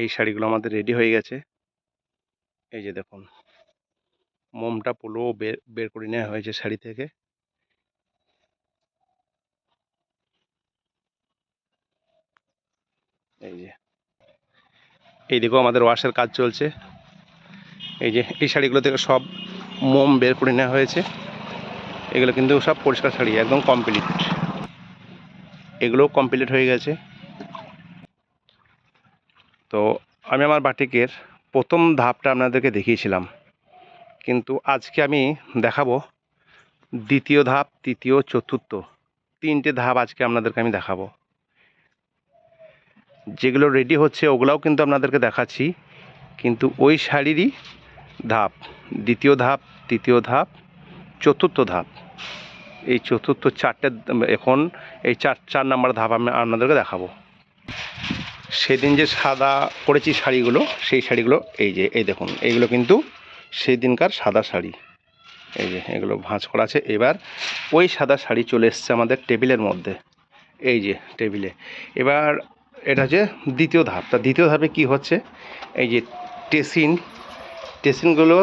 এই শাড়িগুলো আমাদের রেডি হয়ে গেছে। এই যে দেখুন, মোমটা পুরো বের বের করে নেওয়া হয়েছে শাড়ি থেকে। এই যে, এই দেখো আমাদের ওয়াশের কাজ চলছে। এই যে, এই শাড়িগুলো থেকে সব মোম বের করে নেওয়া হয়েছে। এগুলো কিন্তু সব পরিষ্কার শাড়ি, একদম কমপ্লিট এগুলোও কমপ্লিট হয়ে গেছে তো আমি আমার বাটিকের প্রথম ধাপটা আপনাদেরকে দেখিয়েছিলাম। কিন্তু আজকে আমি দেখাবো দ্বিতীয় ধাপ, তৃতীয়, চতুর্থ। তিনটে ধাপ আজকে আপনাদেরকে আমি দেখাবো। যেগুলো রেডি হচ্ছে, ওগুলাও কিন্তু আপনাদেরকে দেখাচ্ছি। কিন্তু ওই শাড়িরই ধাপ, দ্বিতীয় ধাপ, তৃতীয় ধাপ, চতুর্থ ধাপ। এই চতুর্থ চারটে, এখন এই চার চার নাম্বার ধাপ আমি আপনাদেরকে দেখাবো। সেদিন যে সাদা করেছি শাড়িগুলো, সেই শাড়িগুলো, এই যে, এই দেখুন এইগুলো কিন্তু সেই দিনকার সাদা শাড়ি। এই যে, এগুলো ভাঁজ করা আছে। এবার ওই সাদা শাড়ি চলে এসছে আমাদের টেবিলের মধ্যে। এই যে, টেবিলে। এবার এটা হচ্ছে দ্বিতীয় ধাপ। তা দ্বিতীয় ধাপে কি হচ্ছে? এই যে, টেসিন। টেসিনগুলো,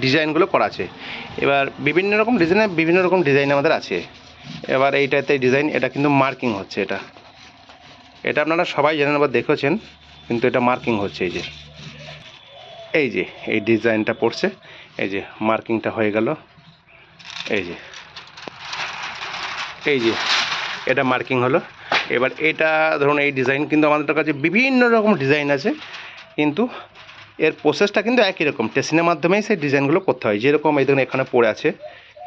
ডিজাইনগুলো করা আছে। এবার বিভিন্ন রকম ডিজাইনে বিভিন্ন রকম ডিজাইন আমাদের আছে। এবার এইটাতে ডিজাইন, এটা কিন্তু মার্কিং হচ্ছে এটা। এটা আপনারা সবাই জানেন বা দেখেছেন, কিন্তু এটা মার্কিং হচ্ছে এই যে। এই যে, এই ডিজাইনটা পড়ছে, এই যে মার্কিংটা হয়ে গেল, এই যে। এই যে, এটা মার্কিং হলো। এবার এটা ধরুন, এই ডিজাইন কিন্তু আমাদের কাছে বিভিন্ন রকম ডিজাইন আছে, কিন্তু এর প্রসেসটা কিন্তু একই রকম। টেসিনের মাধ্যমেই সেই ডিজাইনগুলো করতে হয়। যেরকম এই ধরুন, এখানে পড়ে আছে,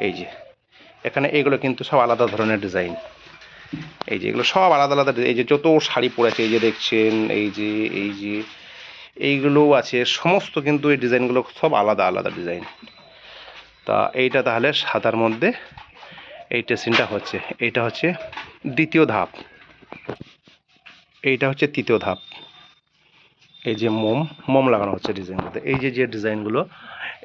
এই যে। এখানে এইগুলো কিন্তু সব আলাদা ধরনের ডিজাইন। এই যে এগুলো সব আলাদা আলাদা এই যে যত শাড়ি পরেছে এই যে দেখছেন, এই যে এই যে এইগুলো আছে। সমস্ত কিন্তু এই ডিজাইনগুলো সব আলাদা আলাদা ডিজাইন। তা এইটা তাহলে সাদার মধ্যে এই টেসিনটা হচ্ছে। এইটা হচ্ছে দ্বিতীয় ধাপ। এইটা হচ্ছে তৃতীয় ধাপ। এই যে মোম মোম লাগানো হচ্ছে ডিজাইনগুলোতে এই যে যে ডিজাইনগুলো,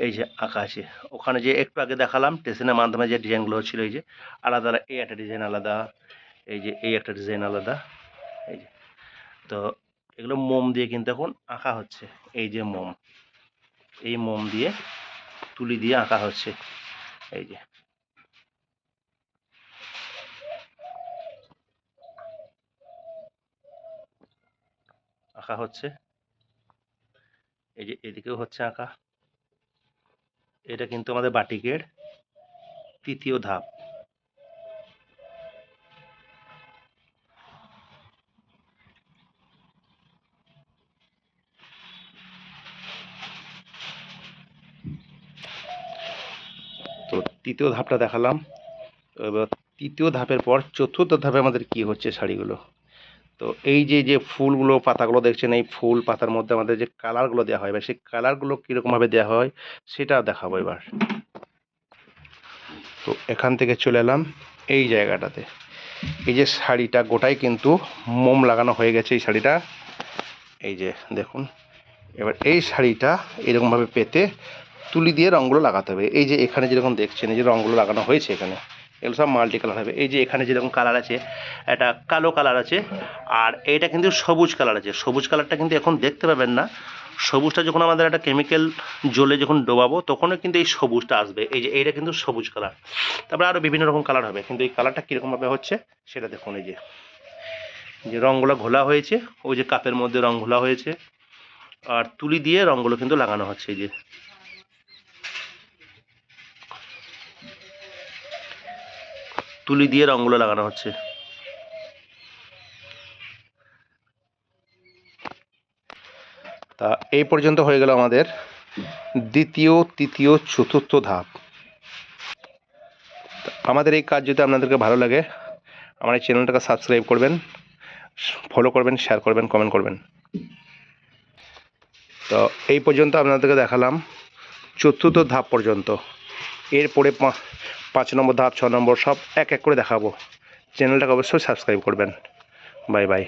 এই যে আঁকা আছে। ওখানে যে একটু আগে দেখালাম টেসিনের মাধ্যমে যে ডিজাইনগুলো ছিল এই যে আলাদা আলাদা, এই একটা ডিজাইন আলাদা এই যে, এই একটা ডিজাইন আলাদা। এই যে, তো এগুলো মোম দিয়ে কিন্তু এখন আঁকা হচ্ছে। এই যে মোম, এই মোম দিয়ে তুলি দিয়ে আঁকা হচ্ছে। এই যে। আঁকা হচ্ছে। এই যে, এদিকেও হচ্ছে আঁকা। এটা কিন্তু আমাদের বাটিকের তৃতীয় ধাপ তো তৃতীয় ধাপটা দেখালাম। এবার তৃতীয় ধাপের পর চতুর্থ ধাপে আমাদের কি হচ্ছে শাড়িগুলো? তো এই যে যে ফুলগুলো, পাতাগুলো দেখছেন, এই ফুল, পাতার মধ্যে আমাদের যে কালারগুলো দেওয়া হয়, এবার সেই কালারগুলো কীরকমভাবে দেওয়া হয় সেটা দেখাবো এবার। তো এখান থেকে চলে এলাম এই জায়গাটাতে। এই যে শাড়িটা গোটাই কিন্তু মোম লাগানো হয়ে গেছে এই শাড়িটা। এই যে দেখুন, এবার এই শাড়িটা এরকমভাবে পেতে তুলি দিয়ে রঙগুলো লাগাতে হবে। এই যে এখানে যেরকম দেখছেন, এই যে রঙগুলো লাগানো হয়েছে এখানে, এগুলো সব মাল্টি কালার হবে। এই যে এখানে যেরকম কালার আছে এটা কালো কালার আছে, আর এইটা কিন্তু সবুজ কালার আছে। সবুজ কালারটা কিন্তু এখন দেখতে পাবেন না। সবুজটা যখন আমাদের একটা কেমিক্যাল জলে যখন ডোবাবো, তখনও কিন্তু এই সবুজটা আসবে। এই যে এইটা কিন্তু সবুজ কালার তারপরে আরও বিভিন্ন রকম কালার হবে। কিন্তু এই কালারটা কীরকমভাবে হচ্ছে, সেটা দেখুন এই যে। যে রঙগুলো ঘোলা হয়েছে, ওই যে কাপের মধ্যে রং ঘোলা হয়েছে, আর তুলি দিয়ে রঙগুলো কিন্তু লাগানো হচ্ছে এই যে। তুলি দিয়ে রঙগুলো লাগানো হচ্ছে। তা এই পর্যন্ত হয়ে গেল আমাদের দ্বিতীয়, তৃতীয়, চতুর্থ ধাপ। আমাদের এই কাজ যদি আপনাদেরকে ভালো লাগে, আমার এই চ্যানেলটাকে সাবস্ক্রাইব করবেন ফলো করবেন শেয়ার করবেন কমেন্ট করবেন। তো এই পর্যন্ত আপনাদেরকে দেখালাম চতুর্থ ধাপ পর্যন্ত। এরপরে পাঁচ নম্বর ধাপ, ছ নম্বর সব এক এক করে দেখাবো। চ্যানেলটাকে অবশ্যই সাবস্ক্রাইব করবেন। Bye bye